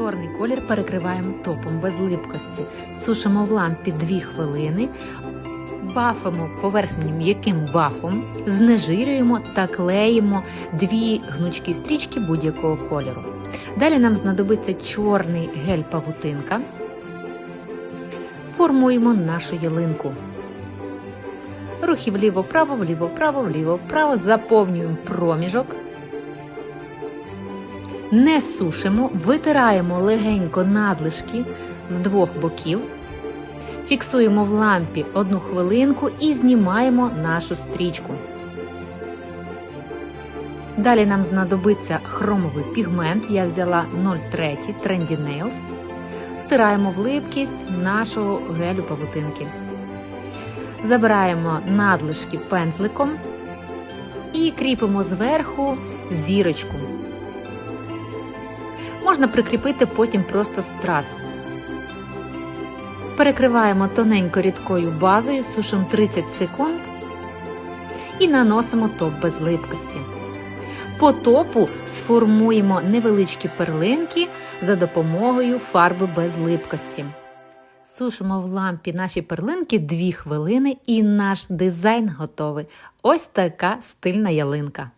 Чорний колір перекриваємо топом без липкості. Сушимо в лампі 2 хвилини. Бафимо поверхню м'яким бафом, знежирюємо та клеїмо дві гнучкі стрічки будь-якого кольору. Далі нам знадобиться чорний гель павутинка. Формуємо нашу ялинку. Рухи вліво-право, вліво-право, вліво-право, заповнюємо проміжок. Не сушимо, витираємо легенько надлишки з двох боків. Фіксуємо в лампі одну хвилинку і знімаємо нашу стрічку. Далі нам знадобиться хромовий пігмент. Я взяла 0,3 Trendy Nails. Втираємо в липкість нашого гелю павутинки. Забираємо надлишки пензликом і кріпимо зверху зірочку. Можна прикріпити потім просто страз. Перекриваємо тоненько рідкою базою, сушимо 30 секунд і наносимо топ без липкості. По топу сформуємо невеличкі перлинки за допомогою фарби без липкості. Сушимо в лампі наші перлинки 2 хвилини і наш дизайн готовий. Ось така стильна ялинка.